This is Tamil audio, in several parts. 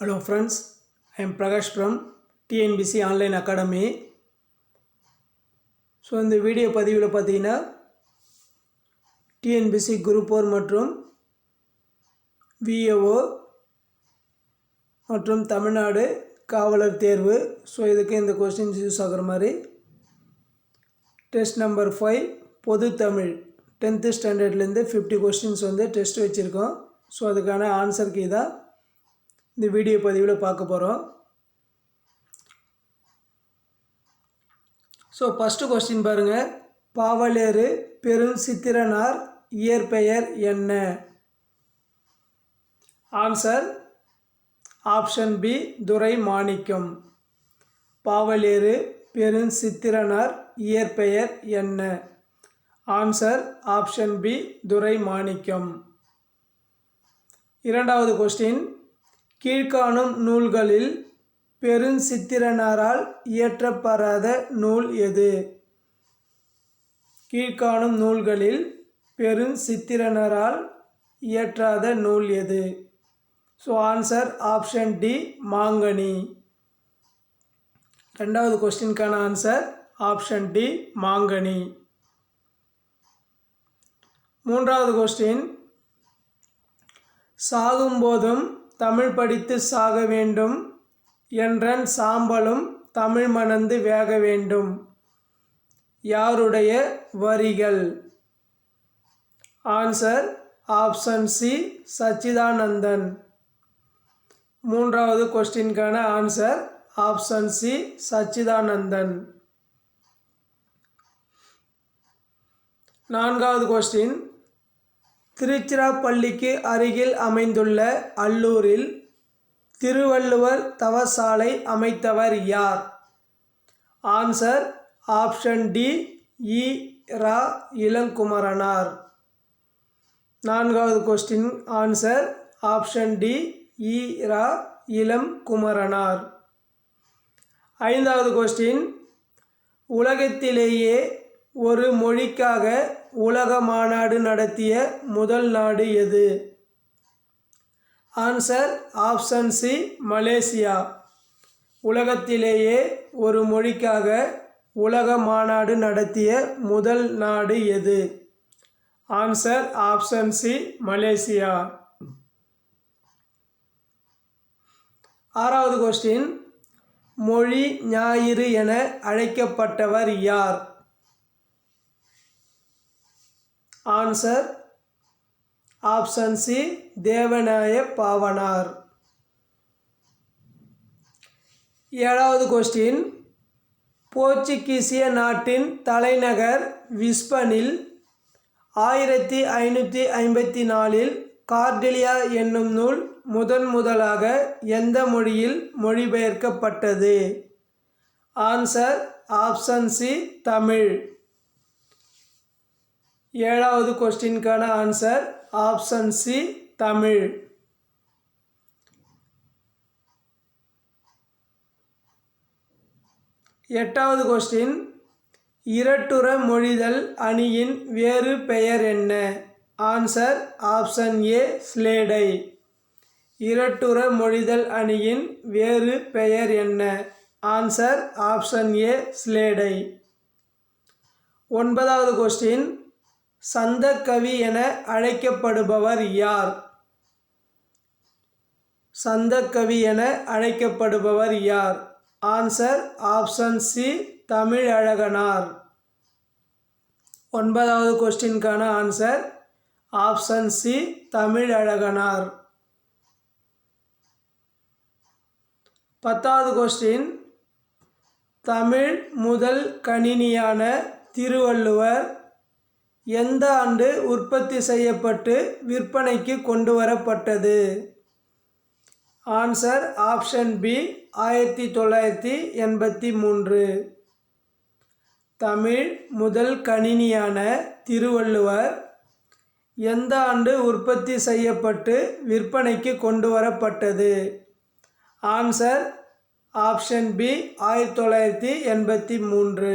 Hello friends I am Prakash from TNPSC online academy so இந்த வீடியோ பதிவில் பார்த்தீங்கன்னா டிஎன்பிசி குரூப் ஓர் மற்றும் விஏஓ மற்றும் தமிழ்நாடு காவலர் தேர்வு. ஸோ இதுக்கு இந்த கொஸ்டின்ஸ் யூஸ் ஆகுற மாதிரி. டெஸ்ட் நம்பர் ஃபைவ் பொது தமிழ். டென்த்து ஸ்டாண்டர்ட்லேருந்து ஃபிஃப்டி கொஸ்டின்ஸ் வந்து டெஸ்ட் வச்சுருக்கோம். ஸோ அதுக்கான ஆன்சர் கீ தான் இந்த வீடியோ பதிவில் பார்க்க போகிறோம் ஸோ ஃபஸ்ட்டு கொஸ்டின் பாருங்கள் பாவலேறு பெருஞ்சித்திரனார் இயற்பெயர் என்ன? Answer option B Durai Manickam பாவலேறு பெருஞ்சித்திரனார் இயற்பெயர் என்ன? Answer option B Durai Manickam இரண்டாவது கொஸ்டின் கீழ்காணும் நூல்களில் பெருஞ்சித்திரனாரால் இயற்றப்படாத நூல் எது? கீழ்காணும் நூல்களில் பெருஞ்சித்திரனரால் இயற்றாத நூல் எது? ஸோ ஆன்சர் ஆப்ஷன் டி மாங்கனி. ரெண்டாவது கொஸ்டினுக்கான ஆன்சர் ஆப்ஷன் டி மாங்கனி. மூன்றாவது கொஸ்டின் சாகும்போதும் தமிழ் படித்து சாக வேண்டும் என்றன் சாம்பலும் தமிழ் மணந்து வேக வேண்டும். யாருடைய வரிகள்? Answer option C Sachithanandan. மூன்றாவது கொஸ்டின்கான ஆன்சர் ஆப்ஷன் சி சச்சிதானந்தன். நான்காவது கொஸ்டின். திருச்சிராப்பள்ளிக்கு அருகில் அமைந்துள்ள அல்லூரில் திருவள்ளுவர் தவசாலை அமைத்தவர் யார்? ஆன்சர் ஆப்ஷன் டி இ. ரா. இளங்குமரனார். நான்காவது கொஸ்டின் ஆன்சர் ஆப்ஷன் டி இ. ரா. இளம் குமரனார் ஐந்தாவது கொஸ்டின் உலகத்திலேயே ஒரு மொழிக்காக உலக மாநாடு நடத்திய முதல் நாடு எது? Answer option C Malaysia. உலகத்திலேயே ஒரு மொழிக்காக உலக மாநாடு நடத்திய முதல் நாடு எது? Answer option C Malaysia. ஆறாவது கொஸ்டின் மொழி ஞாயிறு என அழைக்கப்பட்டவர் யார்? Answer option C Devaneya Pavanar. ஏழாவது கொஸ்டின் போர்ச்சுகீசிய நாட்டின் தலைநகர் விஸ்பனில் ஆயிரத்தி ஐநூற்றி ஐம்பத்தி நாலில் கார்டெலியா என்னும் நூல் முதன் முதலாக எந்த மொழியில் மொழிபெயர்க்கப்பட்டது? Answer option C Tamil. ஏழாவது கொஸ்டின்கான ஆன்சர் ஆப்ஷன் சி தமிழ். எட்டாவது கொஸ்டின் இரட்டுற மொழிதல் அணியின் வேறு பெயர் என்ன? ஆன்சர் ஆப்ஷன் ஏ ஸ்லேடை இரட்டுற மொழிதல் அணியின் வேறு பெயர் என்ன? ஆன்சர் ஆப்ஷன் ஏ ஸ்லேடை ஒன்பதாவது கொஸ்டின் சந்தக்கவி என அழைக்கப்படுபவர் யார்? சந்தக்கவி என அழைக்கப்படுபவர் யார்? Answer option C Tamilazhaganar. ஒன்பதாவது கொஸ்டின்கான ஆன்சர் ஆப்ஷன் சி தமிழழகனார். பத்தாவது கொஸ்டின் தமிழ் முதல் கணினியான திருவள்ளுவர் எந்த ஆண்டு உற்பத்தி செய்யப்பட்டு விற்பனைக்கு கொண்டு வரப்பட்டது ஆன்சர் ஆப்ஷன் பி ஆயிரத்தி தொள்ளாயிரத்தி எண்பத்தி மூன்று. தமிழ் முதல் கணினியான திருவள்ளுவர் எந்த ஆண்டு உற்பத்தி செய்யப்பட்டு விற்பனைக்கு கொண்டு வரப்பட்டது ஆன்சர் ஆப்ஷன் பி ஆயிரத்தி தொள்ளாயிரத்தி எண்பத்தி மூன்று.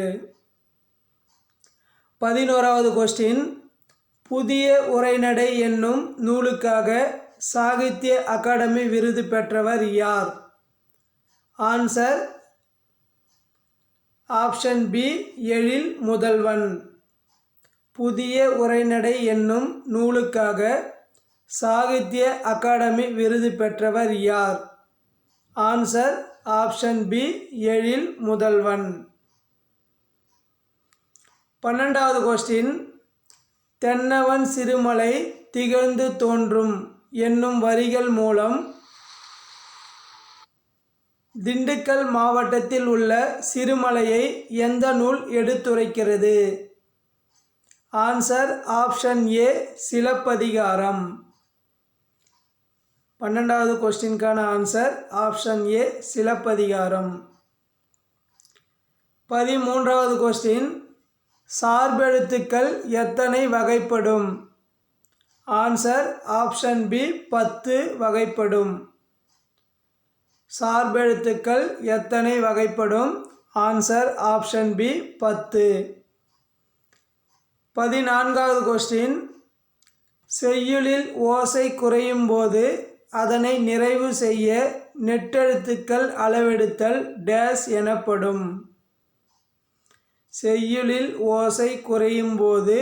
பதினோராவது கொஸ்டின் புதிய உரைநடை என்னும் நூலுக்காக சாகித்ய அகாடமி விருது பெற்றவர் யார்? Answer option B Ezhil Muthalvan. புதிய உரைநடை என்னும் நூலுக்காக சாகித்ய அகாடமி விருது பெற்றவர் யார்? Answer option B Ezhil Muthalvan. பன்னெண்டாவது கொஸ்டின் தென்னவன் சிறுமலை திகழ்ந்து தோன்றும் என்னும் வரிகள் மூலம் திண்டுக்கல் மாவட்டத்தில் உள்ள சிறுமலையை எந்த நூல் எடுத்துரைக்கிறது? Answer option A Silappathikaram. பன்னெண்டாவது கொஸ்டினுக்கான ஆன்சர் ஆப்ஷன் ஏ சிலப்பதிகாரம். பதிமூன்றாவது கொஸ்டின் சார்பெழுத்துக்கள் எத்தனை வகைப்படும்? ஆன்சர் ஆப்ஷன் பி பத்து வகைப்படும். சார்பெழுத்துக்கள் எத்தனை வகைப்படும்? ஆன்சர் ஆப்ஷன் பி பத்து. பதினான்காவது கொஸ்டின் செய்யுளில் ஓசை குறையும் போது அதனை நிறைவு செய்ய நெட்டெழுத்துக்கள் அளவெடுத்தல் டேஸ் எனப்படும். செய்யுளில் ஓசை குறையும் போது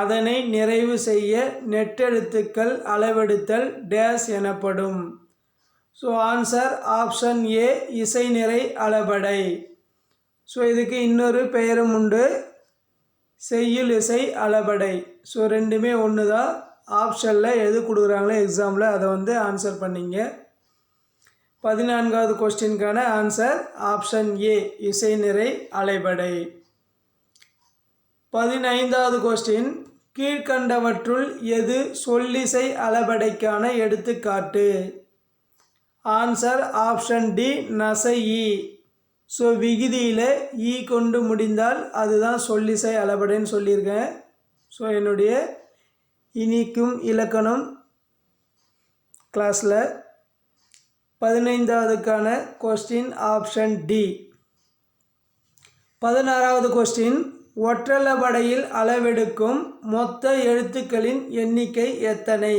அதனை நிறைவு செய்ய நெட்டெழுத்துக்கள் அளவெடுத்தல் டேஸ் எனப்படும். ஸோ ஆன்சர் ஆப்ஷன் ஏ இசை நிறை அளபடை. ஸோ இதுக்கு இன்னொரு பெயரும் உண்டு. செய்யுள் இசை அளபடை. ஸோ ரெண்டுமே ஒன்று தான் ஆப்ஷனில் எது கொடுக்குறாங்களோ எக்ஸாமில் அதை வந்து ஆன்சர் பண்ணிங்க. பதினான்காவது கொஸ்டினுக்கான ஆன்சர் ஆப்ஷன் ஏ இசை நிறை அலைபடை. பதினைந்தாவது கொஸ்டின் கீழ்கண்டவற்றுள் எது சொல்லிசை அளபடைக்கான எடுத்துக்காட்டு? ஆன்சர் ஆப்ஷன் டி நசை e. இ ஸோ விகுதியில் ஈ e கொண்டு முடிந்தால் அதுதான் சொல்லிசை அளபடைன்னு சொல்லியிருக்கேன். ஸோ என்னுடைய இனிக்கும் இலக்கணம் கிளாஸில் பதினைந்தாவதுக்கான கொஸ்டின் ஆப்ஷன் டி பதினாறாவது கொஸ்டின் ஒற்றளபடையில் அளவெடுக்கும் மொத்த எழுத்துக்களின் எண்ணிக்கை எத்தனை?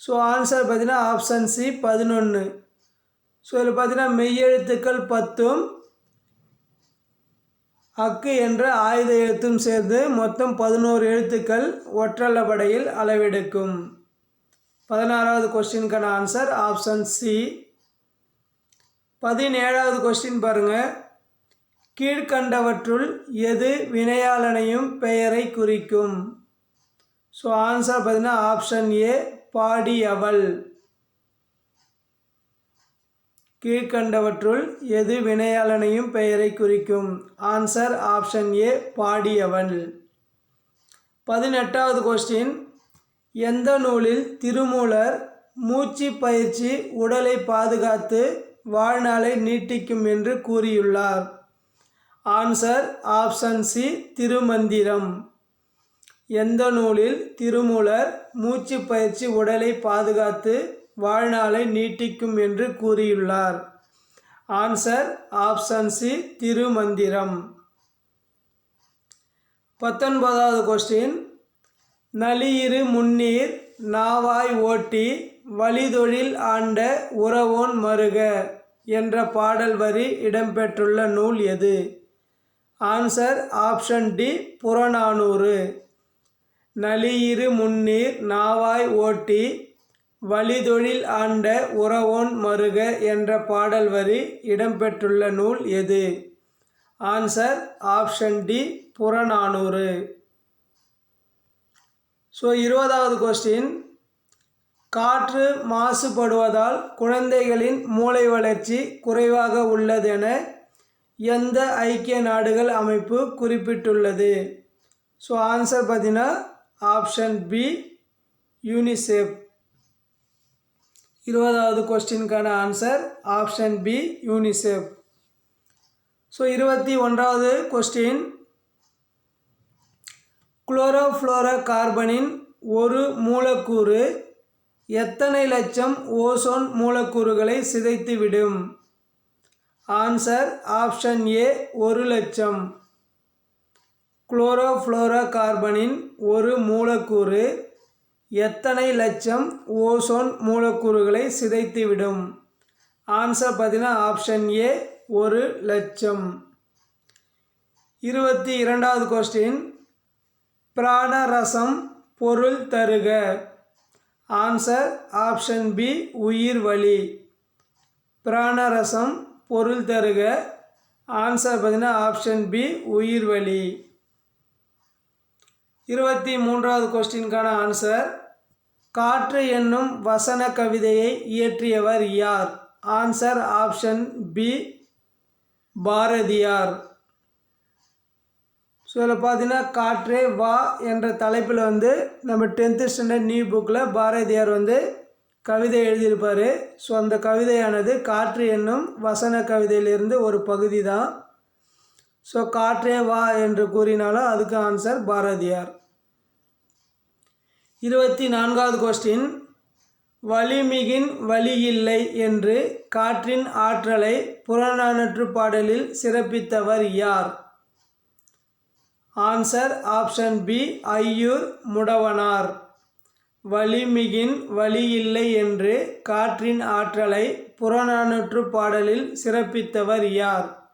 ஸோ ஆன்சர் பார்த்தீங்கன்னா ஆப்ஷன் சி பதினொன்று ஸோ இதில் பார்த்தீங்கன்னா மெய்யெழுத்துக்கள் பத்தும் அக்கு என்ற ஆயுத எழுத்தும் சேர்ந்து மொத்தம் பதினோரு எழுத்துக்கள் ஒற்றளபடையில் அளவெடுக்கும். பதினாறாவது கொஸ்டினுக்கான ஆன்சர் ஆப்ஷன் சி பதினேழாவது கொஸ்டின் பாருங்கள் கீழ்கண்டவற்றுள் எது வினையாளனையும் பெயரை குறிக்கும்? ஸோ ஆன்சர் பார்த்தீங்கன்னா ஆப்ஷன் ஏ பாடியவள் கீழ்கண்டவற்றுள் எது வினையாளனையும் பெயரை குறிக்கும்? ஆன்சர் ஆப்ஷன் ஏ பாடியவன் பதினெட்டாவது கொஸ்டின். எந்த நூலில் திருமூலர் மூச்சு பயிற்சி உடலை பாதுகாத்து வாழ்நாளை நீட்டிக்கும் என்று கூறியுள்ளார். Answer option C Thirumanthiram. எந்த நூலில் திருமூலர் மூச்சு பயிற்சி உடலை பாதுகாத்து வாழ்நாளை நீட்டிக்கும் என்று கூறியுள்ளார். Answer option C Thirumanthiram. பத்தொன்பதாவது கொஸ்டின் நலியிரு முன்னீர் நாவாய் ஓட்டி வழிதொழில் ஆண்ட உறவோன் மருக என்ற பாடல் வரி இடம்பெற்றுள்ள நூல் எது? Answer option D Purananuru. நலியிரு முன்னீர் நாவாய் ஓட்டி வழிதொழில் ஆண்ட உறவோன் மருக என்ற பாடல் வரி இடம்பெற்றுள்ள நூல் எது? Answer option D Purananuru. So இருபதாவது கொஸ்டின் காற்று மாசுபடுவதால் குழந்தைகளின் மூளை வளர்ச்சி குறைவாக உள்ளதென எந்த ஐக்கிய நாடுகள் அமைப்பு குறிப்பிட்டுள்ளது? ஸோ ஆன்சர் பார்த்தீங்கன்னா ஆப்ஷன் பி யூனிசெஃப் இருபதாவது கொஸ்டினுக்கான answer option B UNICEF so இருபத்தி ஒன்றாவது கொஸ்டின் குளோரோஃப்ளோரோ கார்பனின் ஒரு மூலக்கூறு எத்தனை லட்சம் ஓசோன் மூலக்கூறுகளை சிதைத்துவிடும்? ஆன்சர் ஆப்ஷன் ஏ ஒரு லட்சம். குளோரோஃப்ளோரோ கார்பனின் ஒரு மூலக்கூறு எத்தனை லட்சம் ஓசோன் மூலக்கூறுகளை சிதைத்துவிடும்? ஆன்சர் பார்த்தீங்கன்னா ஆப்ஷன் ஏ ஒரு லட்சம். இருபத்தி இரண்டாவது கொஸ்டின் பிராணரசம் பொருள் தருக. ஆன்சர் ஆப்ஷன் பி உயிர் வலி. பிராணரசம் பொருள் தருக. ஆன்சர் பார்த்தீங்கன்னா ஆப்ஷன் பி உயிர் வலி. இருபத்தி மூன்றாவது கொஸ்டினுக்கான ஆன்சர் காற்று என்னும் வசன கவிதையை இயற்றியவர் யார்? Answer option B Bharathiyar. So இதில் பார்த்தீங்கன்னா காற்றே வா என்ற தலைப்பில் வந்து நம்ம டென்த்து ஸ்டாண்டர்ட் நியூ புக்கில் பாரதியார் வந்து கவிதை எழுதியிருப்பார். ஸோ அந்த கவிதையானது காற்று என்னும் வசன கவிதையிலிருந்து ஒரு பகுதி தான். ஸோ காற்றே வா என்று கூறினாலும் அதுக்கு ஆன்சர் பாரதியார். இருபத்தி நான்காவது கொஸ்டின் வலிமிகின் வலியில்லை என்று காற்றின் ஆற்றலை புறநானற்று பாடலில் சிறப்பித்தவர் யார்? Answer option B Aiyur Mudavanar. வலிமிகின் வலியில்லை என்று காற்றின் ஆற்றலை புறநானூற்று பாடலில் சிறப்பித்தவர் யார்?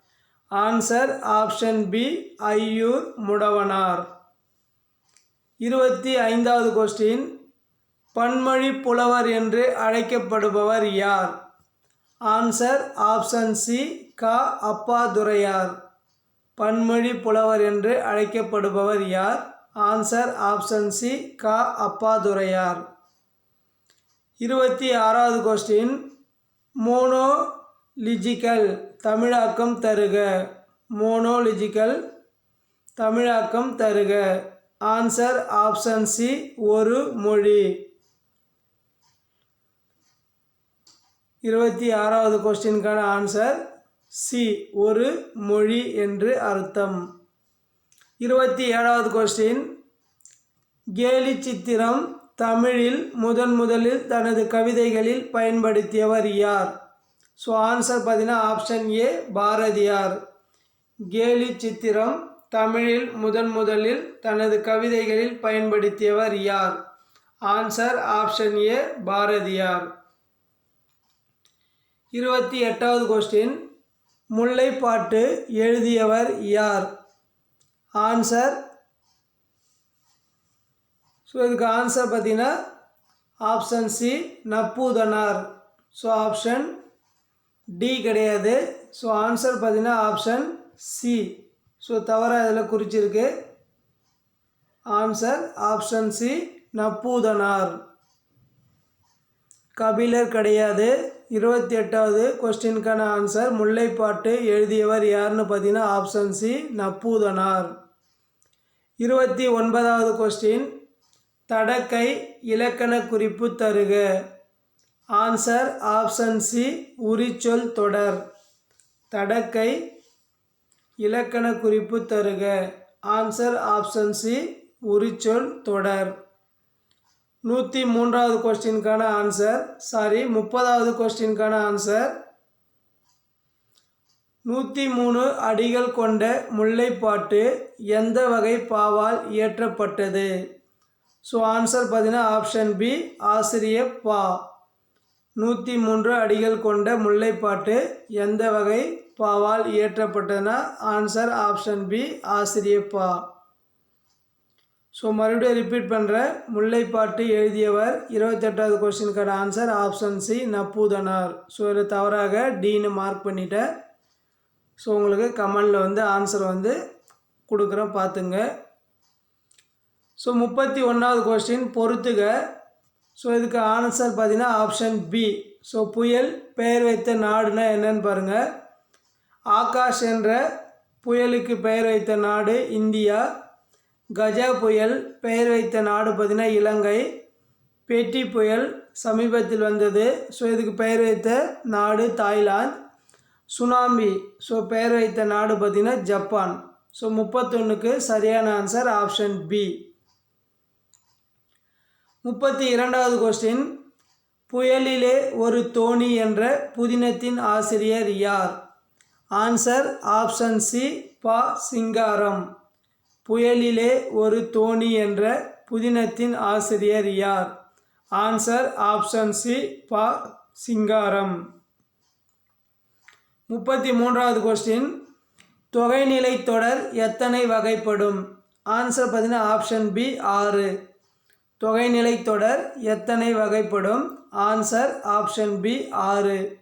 Answer option B Aiyur Mudavanar. இருபத்தி ஐந்தாவது கொஸ்டின் பன்மொழி புலவர் என்று அழைக்கப்படுபவர் யார்? ஆன்சர் ஆப்ஷன் சி க. அப்பாதுரையார். பன்மொழி புலவர் என்று அழைக்கப்படுபவர் யார்? ஆன்சர் ஆப்ஷன் சி க. அப்பாதுரையார். இருபத்தி ஆறாவது கொஸ்டின் மோனோலிஜிக்கல் தமிழாக்கம் தருக. மோனோலிஜிக்கல் தமிழாக்கம் தருக. ஆன்சர் ஆப்ஷன் சி ஒரு மொழி. இருபத்தி ஆறாவது கொஸ்டினுக்கான ஆன்சர் சி ஒரு மொழி என்று அர்த்தம். இருபத்தி ஏழாவது கொஸ்டின் கேலி சித்திரம் தமிழில் முதன் முதலில் தனது கவிதைகளில் பயன்படுத்தியவர் யார்? ஸோ ஆன்சர் பார்த்தீங்கன்னா ஆப்ஷன் ஏ பாரதியார். கேலி சித்திரம் தமிழில் முதன் முதலில் தனது கவிதைகளில் பயன்படுத்தியவர் யார்? Answer option A Bharathiyar. இருபத்தி எட்டாவது கொஸ்டின் முல்லைப்பாட்டு எழுதியவர் யார்? ஆன்சர் ஸோ இதுக்கு ஆன்சர் பார்த்தீங்கன்னா option C Napputhanar. So option D கிடையாது. ஸோ ஆன்சர் பார்த்தீங்கன்னா ஆப்ஷன் சி ஸோ தவறாக இதில் குறிச்சிருக்கு. Answer option C Napputhanar. Kapilar கிடையாது. இருபத்தி எட்டாவது கொஸ்டினுக்கான ஆன்சர் முல்லைப்பாட்டு எழுதியவர் யாருன்னு பார்த்தீங்கன்னா ஆப்ஷன் சி நப்பூதனார். இருபத்தி ஒன்பதாவது கொஸ்டின் தடக்கை இலக்கண குறிப்பு தருக. ஆன்சர் ஆப்ஷன் சி உரிச்சொல் தொடர். தடக்கை இலக்கண குறிப்பு தருக. ஆன்சர் ஆப்ஷன் சி உரிச்சொல் தொடர். நூற்றி மூன்றாவது கொஸ்டினுக்கான ஆன்சர் சாரி முப்பதாவது கொஸ்டினுக்கான ஆன்சர் நூற்றி மூணு அடிகள் கொண்ட முல்லைப்பாட்டு எந்த வகை பாவால் இயற்றப்பட்டது? ஸோ ஆன்சர் பார்த்தீங்கன்னா ஆப்ஷன் பி ஆசிரிய பா. நூற்றி மூன்று அடிகள் கொண்ட முல்லைப்பாட்டு எந்த வகை பாவால் இயற்றப்பட்டதுன்னா ஆன்சர் ஆப்ஷன் பி ஆசிரிய பா. ஸோ மறுபடியும் ரிப்பீட் பண்ணுறேன் முல்லைப்பாட்டு எழுதியவர் இருபத்தெட்டாவது கொஸ்டினுக்கான answer option C Napputhanar. So இதில் தவறாக டீன்னு மார்க் பண்ணிட்டேன் ஸோ உங்களுக்கு கமெண்டில் வந்து ஆன்சர் வந்து கொடுக்குறேன் பார்த்துங்க. ஸோ முப்பத்தி ஒன்றாவது கொஸ்டின் பொறுத்துக. ஸோ இதுக்கு ஆன்சர் பார்த்தீங்கன்னா ஆப்ஷன் பி ஸோ புயல் பெயர் வைத்த நாடுனா என்னன்னு பாருங்கள் ஆகாஷ் என்ற புயலுக்கு பெயர் வைத்த நாடு இந்தியா. கஜா புயல் பெயர் வைத்த நாடு பார்த்தீங்கன்னா இலங்கை. பெட்டி புயல் சமீபத்தில் வந்தது. ஸோ இதுக்கு பெயர் வைத்த நாடு தாய்லாந்து. சுனாமி. ஸோ பெயர் வைத்த நாடு பார்த்திங்கன்னா ஜப்பான். ஸோ முப்பத்தொன்றுக்கு சரியான ஆன்சர் ஆப்ஷன் பி முப்பத்தி இரண்டாவது கொஸ்டின் புயலிலே ஒரு தோணி என்ற புதினத்தின் ஆசிரியர் யார்? ஆன்சர் ஆப்ஷன் சி பா. சிங்காரம். புயலிலே ஒரு தோணி என்ற புதினத்தின் ஆசிரியர் யார்? ஆன்சர் ஆப்ஷன் சி பா. சிங்காரம். முப்பத்தி மூன்றாவது கொஸ்டின் தொகைநிலை தொடர் எத்தனை வகைப்படும்? ஆன்சர் பார்த்தீங்கன்னா ஆப்ஷன் பி ஆறு. தொகைநிலை தொடர் எத்தனை வகைப்படும்? ஆன்சர் ஆப்ஷன் பி ஆறு.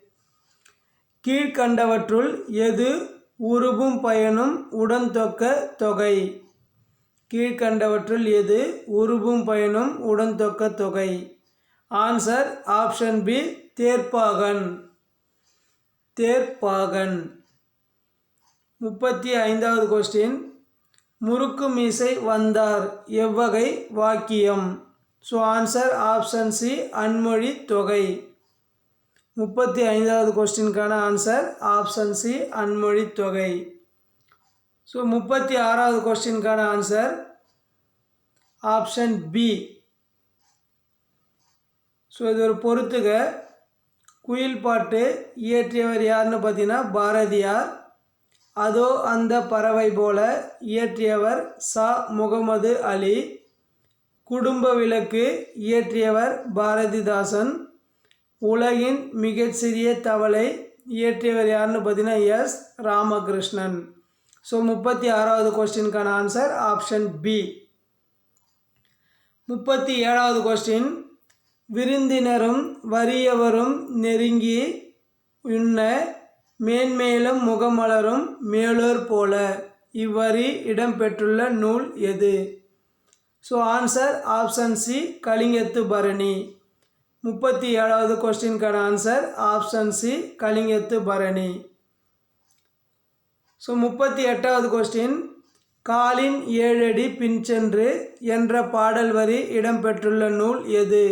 கீழ்கண்டவற்றுள் எது உருபும் பயனும் உடன்தொக்க தொகை? கீழ்கண்டவற்றுள் எது உருபும் பயனும் உடன்தொக்க தொகை? ஆன்சர் ஆப்ஷன் பி தேர்ப்பாகன். தேர்ப்பாகன். முப்பத்தி ஐந்தாவது கொஸ்டின் முறுக்கு மீசை வந்தார் எவ்வகை வாக்கியம்? ஸோ ஆன்சர் ஆப்ஷன் சி அன்மொழி தொகை. முப்பத்தி ஐந்தாவது கொஸ்டினுக்கான ஆன்சர் ஆப்ஷன் சி அன்மொழி தொகை. ஸோ முப்பத்தி ஆறாவது கொஸ்டினுக்கான ஆன்சர் ஆப்ஷன் பி ஸோ இது ஒரு பொறுத்துக. குயில் பாட்டு இயற்றியவர் யாருன்னு பார்த்தீங்கன்னா பாரதியார். அதோ அந்த பறவை போல இயற்றியவர் சா. முகமது அலி. குடும்ப விளக்கு இயற்றியவர் பாரதிதாசன். உலகின் மிகச்சிறிய தவளை இயற்றியவர் யாருன்னு பார்த்தீங்கன்னா எஸ். ராமகிருஷ்ணன். ஸோ முப்பத்தி ஆறாவது கொஸ்டினுக்கான ஆன்சர் ஆப்ஷன் பி முப்பத்தி ஏழாவது கொஸ்டின் விருந்தினரும் வறியவரும் நெருங்கி உண்ண மேன்மேலும் முகமலரும் மேலோர் போல. இவ்வரி இடம்பெற்றுள்ள நூல் எது? ஸோ ஆன்சர் ஆப்ஷன் சி கலிங்கத்து பரணி. முப்பத்தி ஏழாவது கொஸ்டினுக்கான ஆன்சர் ஆப்ஷன் சி கலிங்கத்து பரணி. ஸோ முப்பத்தி எட்டாவது கொஸ்டின் காலின் ஏழடி பின்சென்று என்ற பாடல் வரி இடம்பெற்றுள்ள நூல் எது?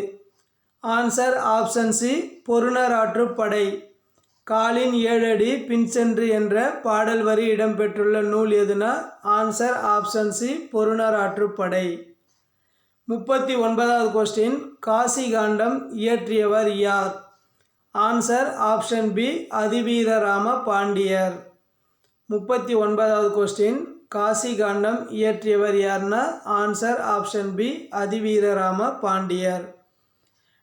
ஆன்சர் ஆப்ஷன் சி பொருணராற்றுப்படை காலின் ஏழடி பின்சென்று என்ற பாடல் வரி இடம்பெற்றுள்ள நூல் எதுனா? ஆன்சர் ஆப்ஷன் சி பொருணராற்றுப்படை முப்பத்தி ஒன்பதாவது கொஸ்டின் காசி காண்டம் இயற்றியவர் யார்? ஆன்சர் ஆப்ஷன் பி அதிவீரராம பாண்டியர். முப்பத்தி ஒன்பதாவது கொஸ்டின் காசி காண்டம் இயற்றியவர் யார்னா? ஆன்சர் ஆப்ஷன் பி அதிவீரராம பாண்டியர்.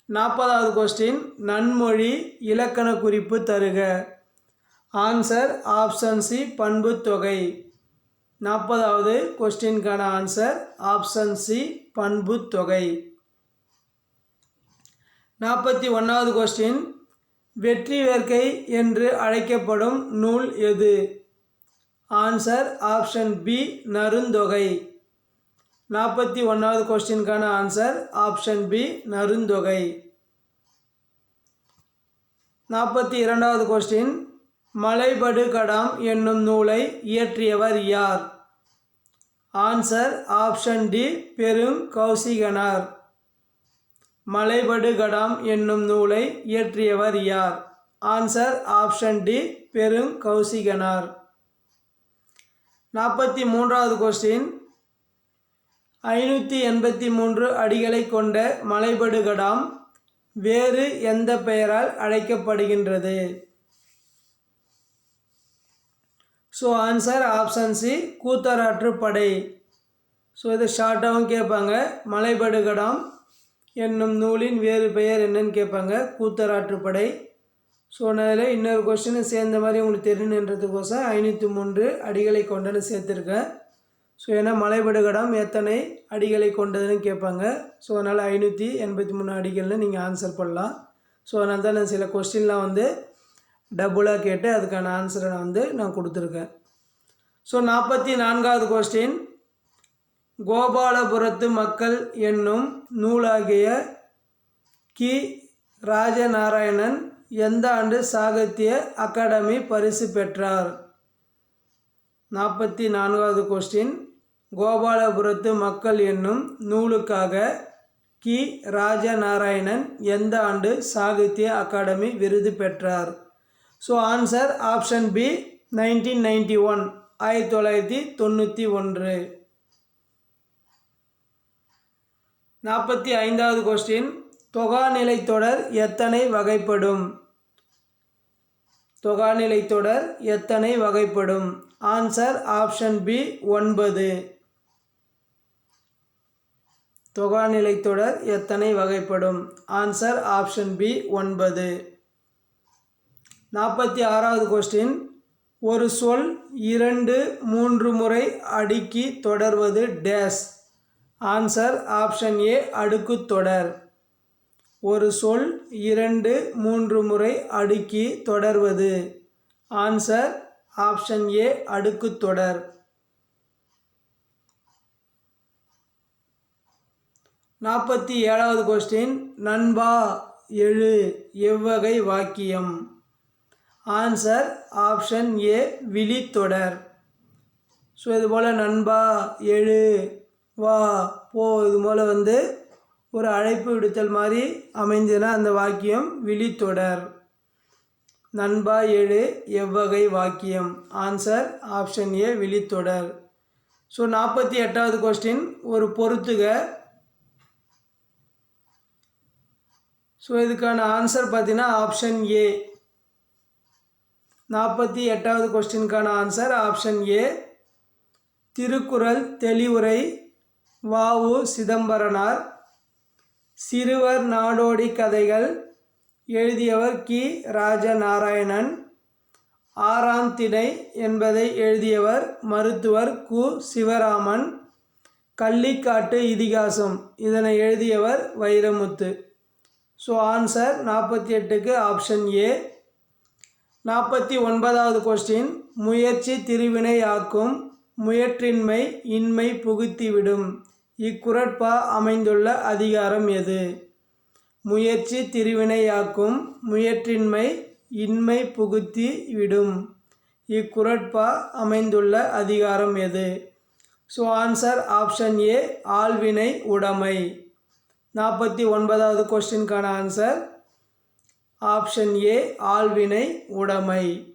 நாற்பதாவது கொஸ்டின் நன்மொழி இலக்கண குறிப்பு தருக. ஆன்சர் ஆப்ஷன் சி பண்பு தொகை. நாற்பதாவது கொஸ்டின்கான ஆன்சர் ஆப்ஷன் சி பண்பு தொகை. நாற்பத்தி ஒன்றாவது கொஸ்டின் வெற்றி வேர்க்கை என்று அழைக்கப்படும் நூல் எது? ஆன்சர் ஆப்ஷன் பி நருந்தொகை நாற்பத்தி ஒன்றாவது கொஸ்டினுக்கான ஆன்சர் ஆப்ஷன் பி நருந்தொகை நாற்பத்தி இரண்டாவது கொஸ்டின் மலைபடு கடாம் என்னும் நூலை இயற்றியவர் யார்? ஆன்சர் ஆப்ஷன் டி பெரும் கௌசிகனார். மலைபடு கடாம் என்னும் நூலை இயற்றியவர் யார்? ஆன்சர் ஆப்ஷன் டி பெரும் கௌசிகனார். நாற்பத்தி மூன்றாவது கொஸ்டின் ஐநூற்றி எண்பத்தி மூன்று அடிகளை கொண்ட மலைபடுகடாம் வேறு எந்த பெயரால் அழைக்கப்படுகின்றது? So answer option C Koothararruppadai. So இதை ஷார்ட்டாகவும் கேட்பாங்க. மலைபடுகடாம் என்னும் நூலின் வேறு பெயர் என்னன்னு கேட்பாங்க. கூத்தராற்று படை. ஸோ அதில் இன்னொரு கொஸ்டினு சேர்ந்த மாதிரி உங்களுக்கு தெரியணுன்றதுக்கோசம் ஐநூற்றி மூன்று அடிகளை கொண்டன்னு சேர்த்துருக்கேன். ஸோ ஏன்னா மலைபடுகடம் எத்தனை அடிகளை கொண்டதுன்னு கேட்பாங்க. ஸோ அதனால் ஐநூற்றி எண்பத்தி மூணு அடிகள்னு நீங்கள் ஆன்சர் பண்ணலாம் ஸோ அதனால தான் நான் சில கொஸ்டின்லாம் வந்து டபுளாக கேட்டு அதுக்கான ஆன்சரை நான் வந்து நான் கொடுத்துருக்கேன். ஸோ நாற்பத்தி நான்காவது கொஸ்டின் கோபாலபுரத்து மக்கள் என்னும் நூலாகிய கி. ராஜநாராயணன் எந்த ஆண்டு சாகித்ய அகாடமி பரிசு பெற்றார்? நாற்பத்தி நான்காவது கொஸ்டின் கோபாலபுரத்து மக்கள் என்னும் நூலுக்காக கி. ராஜநாராயணன் எந்த ஆண்டு சாகித்ய அகாடமி விருது பெற்றார்? So answer option B nineteen ninety one ஆயிரத்தி தொள்ளாயிரத்தி தொண்ணூற்றி ஒன்று. நாற்பத்தி ஐந்தாவது கொஸ்டின் தொகாநிலை தொடர் எத்தனை வகைப்படும்? தொகாநிலை தொடர் எத்தனை வகைப்படும்? ஆன்சர் ஆப்ஷன் பி ஒன்பது. தொகாநிலை தொடர் எத்தனை வகைப்படும்? ஆன்சர் ஆப்ஷன் பி ஒன்பது. நாற்பத்தி ஆறாவது கொஸ்டின் ஒரு சொல் இரண்டு மூன்று முறை அடுக்கி தொடர்வது டேஸ் ஆன்சர் ஆப்ஷன் ஏ அடுக்குத் தொடர். ஒரு சொல் இரண்டு மூன்று முறை அடுக்கி தொடர்வது. ஆன்சர் ஆப்ஷன் ஏ அடுக்குத் தொடர். நாற்பத்தி ஏழாவது கொஸ்டின் நண்பா எழு எவ்வகை வாக்கியம். ஆன்சர் ஆப்ஷன் ஏ விழித்தொடர் ஸோ இது போல் நண்பா எழு வா போ இது போல் வந்து ஒரு அழைப்பு விடுத்தல் மாதிரி அமைந்தன அந்த வாக்கியம் விழித்தொடர். நண்பா ஏழு எவ்வகை வாக்கியம். ஆன்சர் ஆப்ஷன் ஏ விழித்தொடர். ஸோ நாற்பத்தி எட்டாவது கொஸ்டின் ஒரு பொறுத்துக. ஸோ இதுக்கான ஆன்சர் பார்த்தீங்கன்னா ஆப்ஷன் ஏ நாற்பத்தி எட்டாவது கொஸ்டினுக்கான ஆன்சர் ஆப்ஷன் ஏ திருக்குறள் தெளிவுரை வாவு சிதம்பரனார். சிறுவர் நாடோடி கதைகள் எழுதியவர் கி. ராஜநாராயணன். ஆறாம் திணை என்பதை எழுதியவர் மருத்துவர் கு. சிவராமன். கள்ளிக்காட்டு இதிகாசம் இதனை எழுதியவர் வைரமுத்து. ஸோ ஆன்சர் நாற்பத்தி எட்டுக்கு ஆப்ஷன் ஏ நாற்பத்தி ஒன்பதாவது கொஸ்டின் முயற்சி திருவினையாக்கும் முயற்றின்மை இன்மை புகுத்திவிடும். இக்குரட்பா அமைந்துள்ள அதிகாரம் எது? முயற்சி திருவினையாக்கும் முயற்றின்மை இன்மை புகுத்தி விடும். இக்குரட்பா அமைந்துள்ள அதிகாரம் எது? ஸோ ஆன்சர் ஆப்ஷன் ஏ ஆள்வினை உடைமை. நாற்பத்தி ஒன்பதாவது கொஸ்டினுக்கான ஆன்சர் ஆப்ஷன் ஏ ஆழ்வினை உடைமை.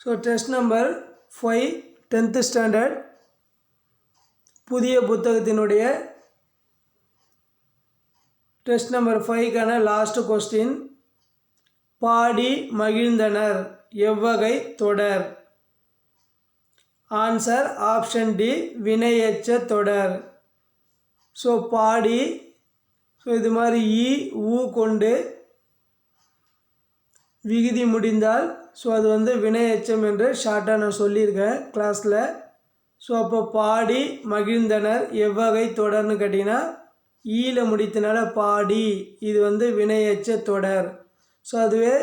So test number five tenth standard புதிய புத்தகத்தினுடைய டெஸ்ட் நம்பர் ஃபைவ்க்கான லாஸ்ட்டு கொஸ்டின் பாடி மகிழ்ந்தனர் எவ்வகை தொடர்? ஆன்சர் ஆப்ஷன் டி வினையெச்ச தொடர். ஸோ பாடி ஸோ இது மாதிரி ஈ ஊ கொண்டு விகுதி முடிந்தால் ஸோ அது வந்து வினையெச்சம் என்று ஷார்ட்டாக நான் சொல்லியிருக்கேன் கிளாஸில் ஸோ அப்போ பாடி மகிழ்ந்தனர். எவ்வகை தொடர்னு கேட்டிங்கன்னா ஈல e முடித்தனால பாடி இது வந்து வினையச்ச தொடர். ஸோ அதுவே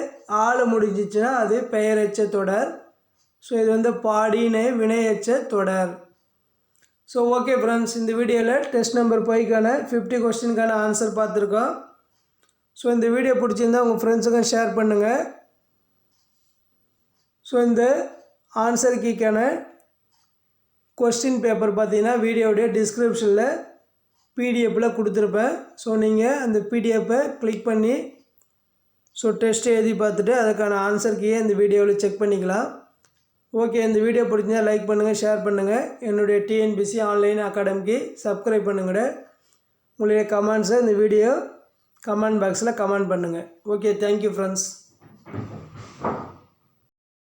ஆள முடிஞ்சிச்சுன்னா அது பெயரச்ச தொடர். ஸோ இது வந்து பாடினே வினையச்ச தொடர். ஸோ ஓகே ஃப்ரெண்ட்ஸ் இந்த வீடியோவில் டெஸ்ட் நம்பர் ஃபைவ்க்கான ஃபிஃப்டி கொஸ்டினுக்கான ஆன்சர் பார்த்துருக்கோம். ஸோ இந்த வீடியோ பிடிச்சிருந்தா உங்கள் ஃப்ரெண்ட்ஸுக்கும் ஷேர் பண்ணுங்கள் ஸோ இந்த ஆன்சர் கீக்கான கொஸ்டின் பேப்பர் பார்த்தீங்கன்னா வீடியோடைய டிஸ்கிரிப்ஷனில் பிடிஎஃப்பில் கொடுத்துருப்பேன். ஸோ நீங்கள் அந்த பிடிஎஃப்பை கிளிக் பண்ணி ஸோ டெஸ்ட் எழுதி பார்த்துட்டு அதுக்கான ஆன்சர் கீயை இந்த வீடியோவில் செக் பண்ணிக்கலாம். ஓகே இந்த வீடியோ பிடிச்சிருந்தா லைக் பண்ணுங்கள் ஷேர் பண்ணுங்கள் என்னுடைய டிஎன்பிசி ஆன்லைன் அகாடமிக்கு சப்ஸ்கிரைப் பண்ணுங்கட. உங்களுடைய கமெண்ட்ஸை இந்த வீடியோ கமெண்ட் பாக்ஸில் கமெண்ட் பண்ணுங்கள் ஓகே தேங்க்யூ ஃப்ரெண்ட்ஸ்